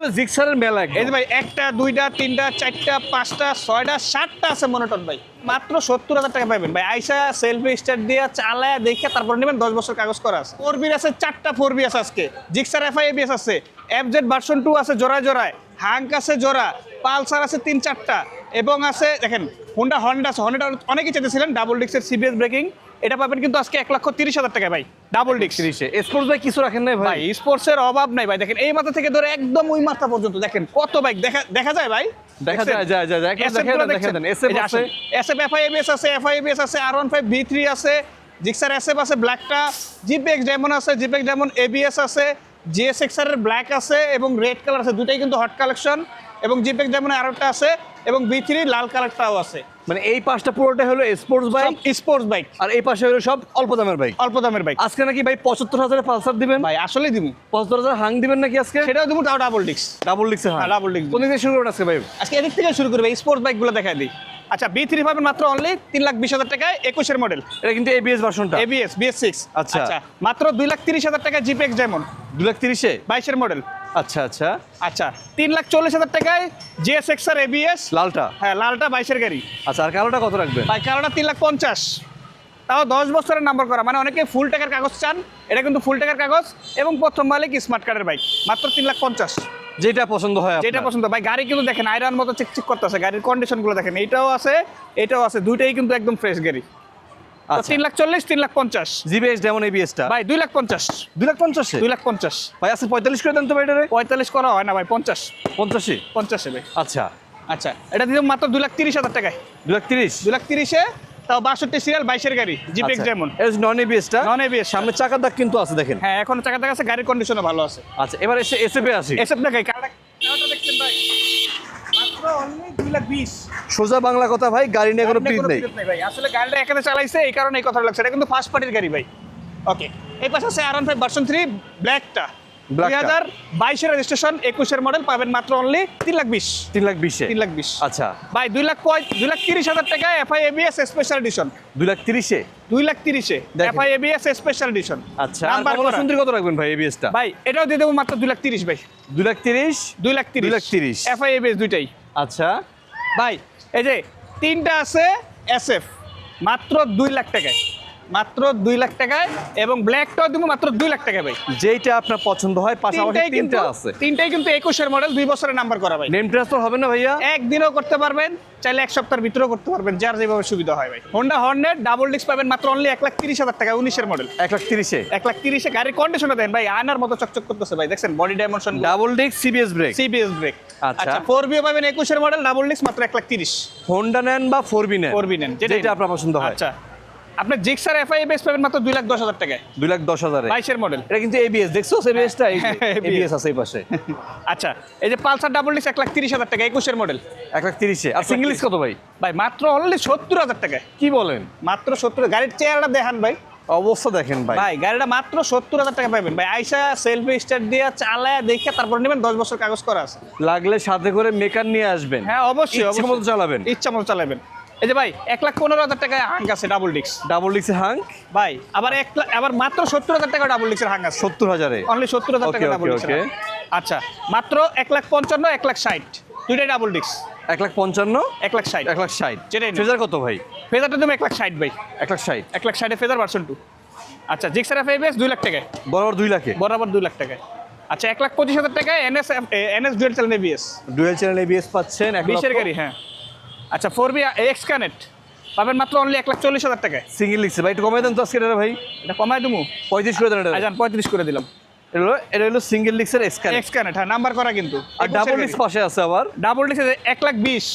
জিক্সারের মেলা এই যে ভাই, একটা, দুইটা, তিনটা, চারটা, পাঁচটা, ছয়টা, সাতটা আছে মনোটন ভাই। মাত্র সত্তর হাজার টাকা পাবেন ভাই। আইসা সেলফি স্টার দিয়ে চালায় দেখে তারপর নেবেন, দশ বছর কাগজ করা আছে। ফোর বির আছে, চারটা ফোর বি আছে আজকে। জিক্সার এফআই এবিএস আছে এফজেড ভার্সন টু আছে, জোড়ায় জোড়ায়। হাঙ্ক আছে, জোড়া। পালসার আছে, তিন, চারটা। এবং আছে দেখেন হোন্ডা হন্ডা আছে। হন্ডা অনেকেই চেতেছিলেন ডাবল ডিক্সের সিবিএস ব্রেকিং এটা পাবেন কিন্তু আজকে এক লক্ষ তিরিশ হাজার টাকা ভাই। ডাবল ডিক্স তিরিশে। স্পোর্টস ভাই কিছু রাখেন নাই ভাই? স্পোর্টসের অভাব নাই ভাই। দেখেন এই মাথা থেকে ধরে একদম ওই মাথা পর্যন্ত দেখেন কত বাইক দেখা দেখা যায় ভাই? দেখা যায়, দেখে দেন, আছে। এসএফ এফআইএবিএস আছে এফআইএবিএস আছে R one five V three আছে জিক্সার এসএফ আছে ব্ল্যাকটা জিপেক্স ডায়মন্ড আছে জিপেক্স ডায়মন্ড এবিএস আছে জিএসএক্স এর ব্ল্যাক আছে এবং রেড কালার আছে। দুটাই কিন্তু হট কালেকশন এবং জিপেক্স ডায়মন্ড আরেকটা আছে এবং বি থ্রি লাল কালারটাও আছে। মানে এই পাঁচটা পুরোটা হলো স্পোর্টস বাইক স্পোর্টস বাইক আর এই পাশে হলো সব অল্প দামের বাইক অল্প দামের বাইক আজকে নাকি ভাই পঁচাত্তর হাজারে পালসার দিবেন? ভাই আসলেই দিব। পঁচাত্তর হাজার হাং দিবেন নাকি আজকে? সেটাও দিব তাও ডাবল ডিক্স ডাবল ডিক্স হ্যাঁ, ডাবল ডিক্স কোন দিকে শুরু করবেন আজকে ভাই? আজকে এদিক থেকে শুরু করবে স্পোর্টস বাইকগুলো দেখা দিই। আচ্ছা বি থ্রি পাবেন মাত্র অনলি তিন লাখ বিশ হাজার টাকায় একুশের মডেল এটা কিন্তু এবিএস ভার্সনটা এবিএস বিএস সিক্স আচ্ছা। মাত্র দুই লাখ তিরিশ হাজার টাকায় জিপেক্স যেমন। দু লাখ তিরিশে? বাইশের মডেল আচ্ছা আচ্ছা। আচ্ছা তিন লাখ চল্লিশ হাজার টাকায় জিএসএক্স আর এবিএস লালটা? হ্যাঁ লালটা বাইশের গাড়ি। আচ্ছা আর কালোটা কত রাখবেন? বাইক কালোটা তিন লাখ পঞ্চাশ। তাও দশ বছরের নাম্বার করা। মানে অনেকে ফুল টাকার কাগজ চান এটা কিন্তু ফুল টাকার কাগজ এবং প্রথম মালিক স্মার্ট কার্ডের বাইক মাত্র তিন লাখ পঞ্চাশ। যেটা পছন্দ হয় যেটা পছন্দ। ভাই গাড়ি কিন্তু দেখেন আয়রন মতো চিকচিক করতেছে গাড়ির কন্ডিশনগুলো দেখেন। এটাও আছে এটাও আছে দুইটাই কিন্তু একদম ফ্রেশ গাড়ি। তিন লাখ চল্লিশ তিন লাখ পঞ্চাশ। জিবিএস যেমন এবিএসটা ভাই দুই লাখ পঞ্চাশ। দুই লাখ পঞ্চাশে? দুই লাখ পঞ্চাশ। ভাই আজকে পঁয়তাল্লিশ করে দেন তো ভাই এটারে? পঁয়তাল্লিশ করা হয় না ভাই পঞ্চাশ। পঞ্চাশে? পঞ্চাশে ভাই। আচ্ছা। আচ্ছা এটা মাত্র দুই লাখ তিরিশ হাজার টাকায়। দু লাখ তিরিশ? দুই লাখ তিরিশে তাও বাষট্টি সিরিয়াল বাইশের গাড়ি জিপেক্স যেমন নন এবিএসটা নন এবিএস সামনে চাকার দাগ কিন্তু আছে দেখেন। হ্যাঁ এখন চাকা টাকা আছে গাড়ির কন্ডিশনও ভালো আছে। আচ্ছা এবার এসে এসএপে আসি। এসব না গাড়ি কারটা কারটা দেখছেন ভাই মাত্র অনলি দুই লাখ বিশ সোজা বাংলা কথা ভাই গাড়ি নিয়ে কোনো গাড়িটা নেই। ভাই। আসলে গাড়িটা এখানে চালাইছে এই কারণে এই কথা লাগছে। এটা কিন্তু ফার্স্ট পার্টির গাড়ি ভাই। ওকে এই পাশে আছে আর ফাইভ ভার্সন থ্রি ব্ল্যাকটা দুই। হাজার বাইশের রেজিস্ট্রেশন একুশের মডেল পাবেন মাত্র অনলি তিন লাখ বিশ। তিন লাখ বিশে? তিন লাখ বিশ। আচ্ছা। ভাই দুই লাখ দুই লাখ তিরিশ হাজার টাকায় এফআই এবিএস স্পেশাল এডিশন দুই লাখ তিরিশে? দুই লাখ তিরিশে। এফআই এবিএস স্পেশাল এডিশন আচ্ছা আর কমলা সুন্দরী কত রাখবেন ভাই এবিএসটা ভাই এটাও দিয়ে দেবো মাত্র দুই লাখ তিরিশ ভাই। দুই লাখ তিরিশ? দুই লাখ তিরিশ। দুই লাখ তিরিশ। এফআই এবিএস দুইটাই। আচ্ছা। ভাই এই যে তিনটা আছে এসএফ মাত্র দুই লাখ টাকায়। মাত্র দুই লাখ টাকায় এবং ব্ল্যাকটাও দেবো মাত্র দুই লাখ টাকায় ভাই। যেইটা আপনার পছন্দ হয় পাশাপাশি তিনটা আছে। তিনটাই কিন্তু একুশের মডেল দুই বছরের নাম্বার করা ভাই। নেম ট্রান্সফার হবে না ভাইয়া? একদিনও করতে পারবেন চাইলে এক সপ্তাহের ভিতরেও করতে পারবেন যার যেভাবে সুবিধা হয় ভাই। হোন্ডা হর্নেট ডাবল ডিস্ক পাবেন মাত্র অনলি এক লাখ তিরিশ হাজার টাকা উনিশের মডেল এক লাখ তিরিশে? এক লাখ তিরিশে গাড়ির কন্ডিশনে দেন ভাই আয়নার মতো চকচক করতেছে ভাই দেখছেন? Body dimension double disc CBS brake CBS brake আচ্ছা। আচ্ছা ফোর বিও পাবেন একুশের মডেল ডাবল ডিস্ক মাত্র এক লাখ তিরিশ। হোন্ডা নেন বা ফোর বি নেন ফোর বি নেন। যেটা। আপনার পছন্দ হয়। আচ্ছা। আপনার জিক্সার এফআই বেস পাবেন মাত্র দুই লাখ দশ হাজার টাকায়। দুই লাখ দশ হাজারে। বাইশের মডেল। এটা কিন্তু এবিএস দেখছ? এবিএসটা হ্যাঁ, এবিএস আছে এই পাশে। আচ্ছা এই যে পালসার ডাবল ডিস্ক এক লাখ তিরিশ হাজার টাকা একুশের মডেল। এক লাখ তিরিশে। আর সিঙ্গেল কত ভাই? ভাই মাত্র অনলি সত্তর হাজার টাকায়। কি বলেন? মাত্র সত্তর গাড়ির চেহারাটা দেখান ভাই। অবস্থা দেখেন ভাই। ভাই গাড়িটা মাত্র সত্তর হাজার টাকা পাবেন। ভাই আইসা সেলফি স্টার্ট দিয়ে চালায় দেখে তারপর নেবেন দশ বছর কাগজ করা আছে। লাগলে সাথে করে মেকার নিয়ে আসবেন। হ্যাঁ অবশ্যই ইচ্ছে। মতো চালাবেন। ইচ্ছা মতো চালাবেন। এই যে ভাই এক লাখ পনেরো হাজার টাকায় হাঙ্ক আছে ডাবল ডিস্ক ডাবল ডিক্সে হাং ভাই আবার এক লাখ আবার মাত্র সত্তর হাজার টাকা ডাবল ডিস্কের হাঙ্ক আছে। সত্তর হাজারে? অনলি সত্তর হাজার টাকা ডাবল ডিস্ক আচ্ছা মাত্র এক লাখ পঞ্চান্ন এক লাখ ষাট। দুইটাই ডাবল ডিস্ক এক লাখ পঞ্চান্ন? এক লাখ ষাট। এক লাখ ষাট। যেটাই নিন। ফেজার কত ভাই? ফেজারটা তুমি এক লাখ ষাট ভাই। এক লাখ ষাট। এক লাখ ষাটে ফেজার ভার্সন টু আচ্ছা জিক্সার এফ এবিএস দুই লাখ টাকায়। বরাবর দুই লাখে? বরাবর দুই লাখ টাকায়। আচ্ছা এক লাখ পঁচিশ হাজার টাকায় NS NS dual channel ABS dual channel ABS পাচ্ছেন বিশের গাড়ি হ্যাঁ। আচ্ছা ফোর বি এক্স কানেক্ট পাবেন মাত্র অনলি এক লাখ চল্লিশ হাজার টাকায়। সিঙ্গেল লিখছে ভাই একটু কমাই দেন তো আজকে ভাই। এটা কমায় দেবো। পঁয়ত্রিশ করে দেন আজান পঁয়ত্রিশ করে দিলাম। হলো এটা হলো সিঙ্গেল লিক্সের স্ক্যান এক্স কানেক্ট হ্যাঁ নাম্বার করা কিন্তু আর ডাবল ডিক্স পাশে আছে আবার ডাবল ডিস্ক এক লাখ বিশ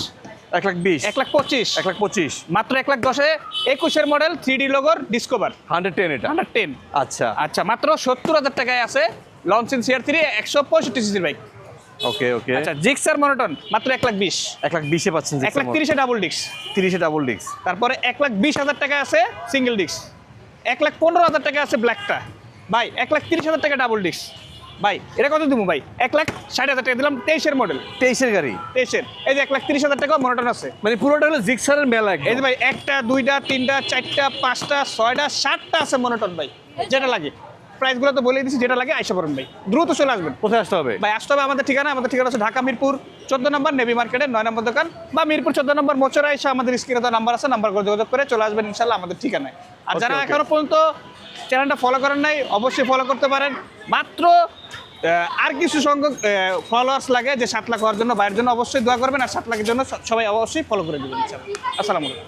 এক লাখ বিশ এক লাখ পঁচিশ এক লাখ পঁচিশ মাত্র এক লাখ দশে একুশের মডেল থ্রি ডি লোগোর ডিসকভার হান্ড্রেড টেন এটা হান্ড্রেড টেন আচ্ছা আচ্ছা মাত্র সত্তর হাজার টাকায় আছে লঞ্চ ইন সিআর থ্রি একশো পঁয়ষট্টি সিসির বাইক ওকে ওকে আচ্ছা জিক্সার মনোটন মাত্র এক লাখ বিশ এক লাখ বিশে পাচ্ছেন এক লাখ তিরিশে ডাবল ডিস্ক তিরিশে ডাবল ডিক্স তারপরে এক লাখ বিশ হাজার টাকা আছে সিঙ্গেল ডিস্ক এক লাখ পনেরো হাজার টাকা আছে ব্ল্যাকটা ভাই এক লাখ তিরিশ হাজার টাকা ডাবল ডিস্ক ভাই এটা কত দিব ভাই? এক লাখ ষাট হাজার টাকা দিলাম তেইশের মডেল তেইশের গাড়ি? তেইশের। এই যে এক লাখ তিরিশ হাজার টাকা মনোটন আছে। মানে পুরোটা হলো জিক্সারের মেলা এই যে ভাই একটা দুইটা তিনটা চারটা পাঁচটা ছয়টা সাতটা আছে মনোটন ভাই যেটা লাগে। প্রাইসগুলো তো বলে দিচ্ছি যেটা লাগে আইসা পড়ুন ভাই। দ্রুত চলে আসবেন। কোথায় আসতে হবে? ভাই আসতে হবে আমাদের ঠিকানা আমাদের ঠিকানা হচ্ছে ঢাকা মিরপুর চোদ্দ নম্বর নেভি মার্কেটের নয় নম্বর দোকান বা মিরপুর চোদ্দ নম্বর মোচরা এসে আমাদের স্ক্রিনে নাম্বার আছে নাম্বার করে যোগাযোগ করে চলে আসবেন ইনশাল্লাহ আমাদের ঠিকানায়। আর যারা. এখনও পর্যন্ত চ্যানেলটা ফলো করেন নাই অবশ্যই ফলো করতে পারেন। মাত্র আর কিছু সংখ্যক ফলোয়ার্স লাগে যে সাত লাখ হওয়ার জন্য বাইরের জন্য অবশ্যই দোয়া করবেন আর সাত লাখের জন্য সবাই অবশ্যই ফলো করে দেবেন আসসালামু আলাইকুম।